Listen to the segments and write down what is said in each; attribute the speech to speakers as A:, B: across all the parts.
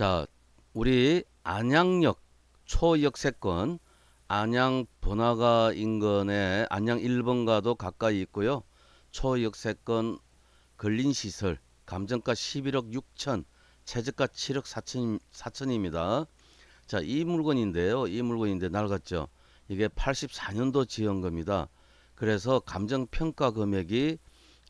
A: 자, 우리 안양역 초역세권 안양 번화가 인근에 안양 1번가도 가까이 있고요. 초역세권 근린시설 감정가 11억 6천 최저가 7억 4천, 4천입니다. 자, 이 물건인데요. 이 물건인데 낡았죠. 이게 84년도 지은 겁니다. 그래서 감정 평가 금액이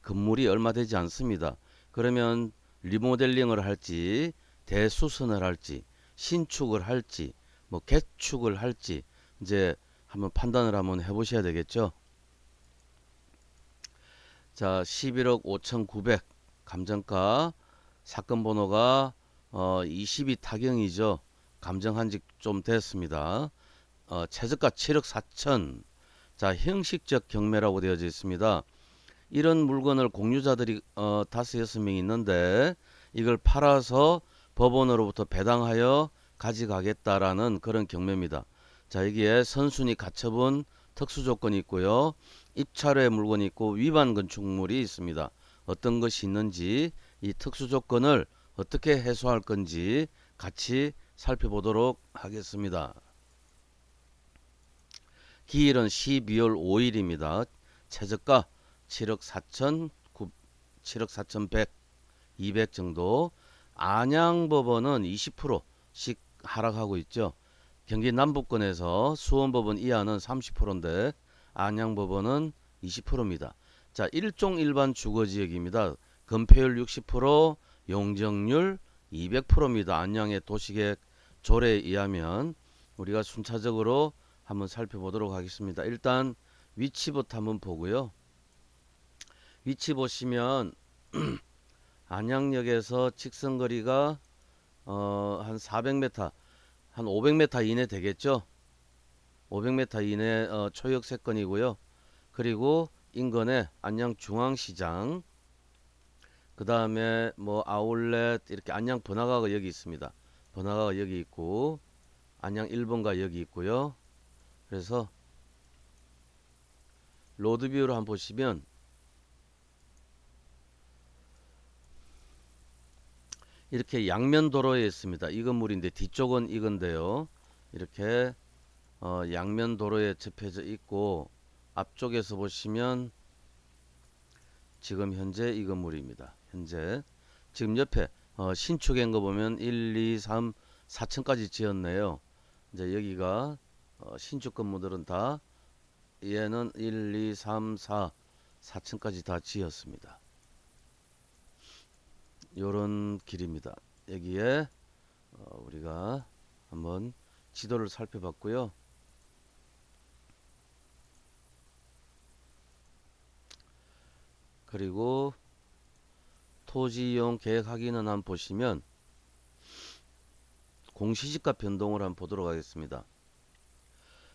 A: 건물이 얼마 되지 않습니다. 그러면 리모델링을 할지 대수선을 할지 신축을 할지 뭐 개축을 할지 이제 한번 판단을 한번 해보셔야 되겠죠. 자, 11억 5,900 감정가 사건 번호가 어 22 타경이죠. 감정한 지 좀 됐습니다. 어, 최저가 7억 4천. 자, 형식적 경매라고 되어져 있습니다. 이런 물건을 공유자들이 어, 다섯 여섯 명 있는데 이걸 팔아서 법원으로부터 배당하여 가져가겠다라는 그런 경매입니다. 자, 여기에 선순위 가처분 특수 조건이 있고요. 입찰의 물건이 있고 위반 건축물이 있습니다. 어떤 것이 있는지 이 특수 조건을 어떻게 해소할 건지 같이 살펴보도록 하겠습니다. 기일은 12월 5일입니다. 최저가 7억 4천 7억 4천 100 200 정도 안양법원은 20%씩 하락하고 있죠. 경기 남부권에서 수원법원 이하는 30%인데 안양법원은 20%입니다. 자, 일종 일반 주거 지역입니다. 건폐율 60%, 용적률 200%입니다. 안양의 도시계획 조례에 의하면 우리가 순차적으로 한번 살펴보도록 하겠습니다. 일단 위치부터 한번 보고요. 위치 보시면 안양역에서 직선거리가 어, 한 400m, 한 500m 이내 되겠죠. 500m 이내 어, 초역 세권이고요. 그리고 인근에 안양 중앙시장, 그 다음에 뭐 아울렛 이렇게 안양 번화가가 여기 있습니다. 번화가가 여기 있고 안양 1번가 여기 있고요. 그래서 로드뷰를 한번 보시면 이렇게 양면 도로에 있습니다. 이 건물인데 뒤쪽은 이건데요. 이렇게 어, 양면 도로에 접혀져 있고 앞쪽에서 보시면 지금 현재 이 건물입니다. 현재 지금 옆에 어, 신축한 거 보면 1, 2, 3, 4층까지 지었네요. 이제 여기가 어, 신축 건물들은 다 얘는 1, 2, 3, 4, 4층까지 다 지었습니다. 요런 길입니다. 여기에 어, 우리가 한번 지도를 살펴봤고요. 그리고 토지 이용 계획 확인은 한번 보시면 공시지가 변동을 한번 보도록 하겠습니다.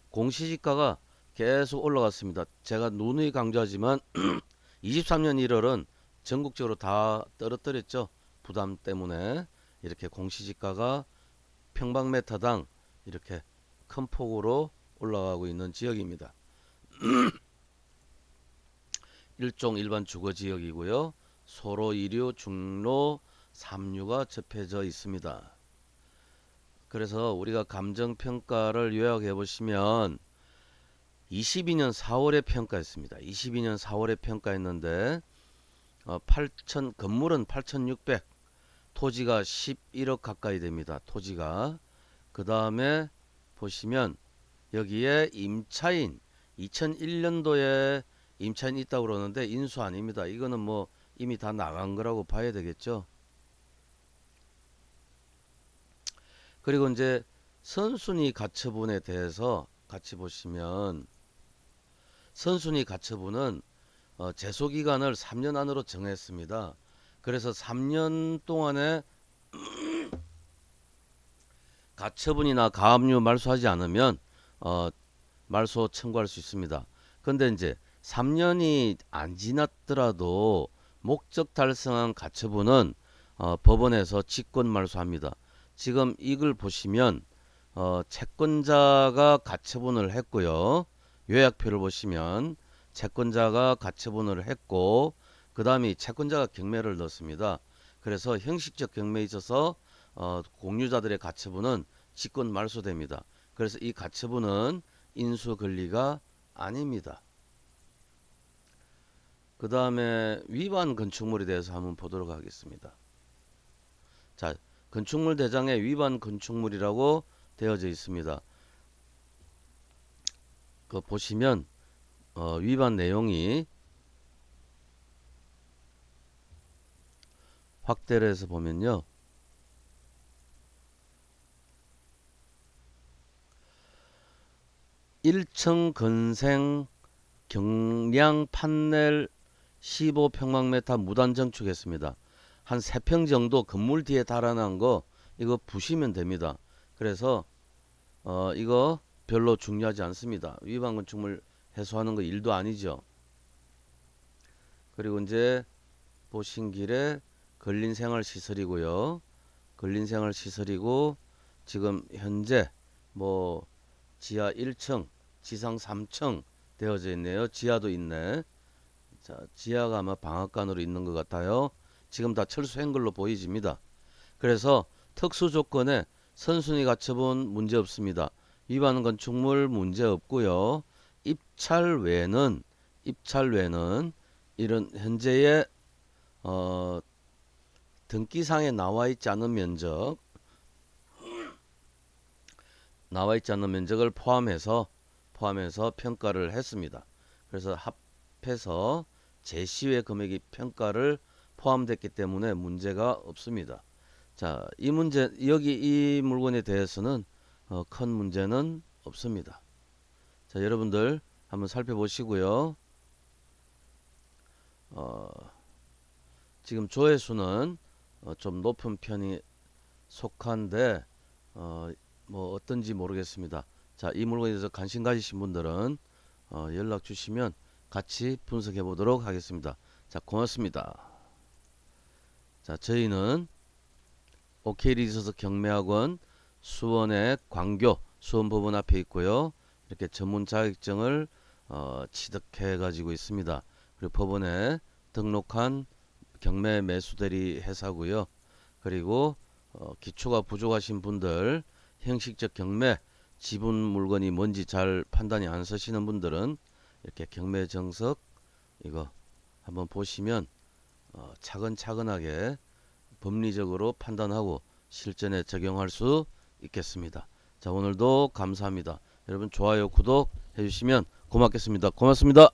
A: 공시지가가 계속 올라갔습니다. 제가 누누이 강조하지만 23년 1월은 전국적으로 다 떨어뜨렸죠. 부담 때문에 이렇게 공시지가가 평방메타당 이렇게 큰 폭으로 올라가고 있는 지역입니다. 일종 일반 주거 지역이고요. 소로 2류, 중로, 3류가 접해져 있습니다. 그래서 우리가 감정 평가를 요약해 보시면 22년 4월에 평가했습니다. 22년 4월에 평가했는데 어, 8천 건물은 8,600 토지가 11억 가까이 됩니다. 토지가 그 다음에 보시면 여기에 임차인 2001년도에 임차인 있다고 그러는데 인수 아닙니다. 이거는 뭐 이미 다 나간 거라고 봐야 되겠죠. 그리고 이제 선순위 가처분에 대해서 같이 보시면 선순위 가처분은 어, 제소 기간을 3년 안으로 정했습니다. 그래서 3년 동안에 가처분이나 가압류 말소하지 않으면 어, 말소 청구할 수 있습니다. 근데 이제 3년이 안 지났더라도 목적 달성한 가처분은 어, 법원에서 직권 말소합니다. 지금 이걸 보시면 어, 채권자가 가처분을 했고요. 요약표를 보시면 채권자가 가처분을 했고 그 다음에 채권자가 경매를 넣습니다. 그래서 형식적 경매에 있어서 어, 공유자들의 가처분은 직권 말소됩니다. 그래서 이 가처분은 인수 권리가 아닙니다. 그 다음에 위반 건축물에 대해서 한번 보도록 하겠습니다. 자, 건축물 대장에 위반 건축물이라고 되어져 있습니다. 그 보시면 어, 위반 내용이 확대를 해서 보면요. 일층 건생 경량 판넬 15평방미터 무단 정축했습니다. 한 3평 정도 건물 뒤에 달아난 거 이거 부시면 됩니다. 그래서 어 이거 별로 중요하지 않습니다. 위반 건축물 해소하는 거 일도 아니죠. 그리고 이제 보신 길에 근린 생활 시설이고요. 근린 생활 시설이고 지금 현재 뭐 지하 1층, 지상 3층 되어져 있네요. 지하도 있네. 자, 지하가 아마 방앗간으로 있는 것 같아요. 지금 다 철수한 걸로 보이집니다. 그래서 특수 조건에 선순위 가처분 문제 없습니다. 위반 건축물 문제 없고요. 입찰 외에는 입찰 외에는 이런 현재의 어, 등기상에 나와 있지 않은 면적 나와 있지 않은 면적을 포함해서 포함해서 평가를 했습니다. 그래서 합해서 제시외 금액이 평가를 포함됐기 때문에 문제가 없습니다. 자, 이 문제 여기 이 물건에 대해서는 어, 큰 문제는 없습니다. 자, 여러분들 한번 살펴보시고요. 어, 지금 조회수는 어, 좀 높은 편이 속한데 어, 뭐 어떤지 모르겠습니다. 자, 이 물건에 대해서 관심 가지신 분들은 어, 연락 주시면 같이 분석해 보도록 하겠습니다. 자, 고맙습니다. 자, 저희는 OK 리서스 경매학원 수원의 광교 수원법원 앞에 있고요. 이렇게 전문 자격증을 어, 취득해 가지고 있습니다. 그리고 법원에 등록한 경매 매수대리 회사고요. 그리고 어, 기초가 부족하신 분들 형식적 경매 지분 물건이 뭔지 잘 판단이 안 서시는 분들은 이렇게 경매 정석 이거 한번 보시면 어, 차근차근하게 법리적으로 판단하고 실전에 적용할 수 있겠습니다. 자 오늘도 감사합니다. 여러분 좋아요 구독 해주시면 고맙겠습니다. 고맙습니다.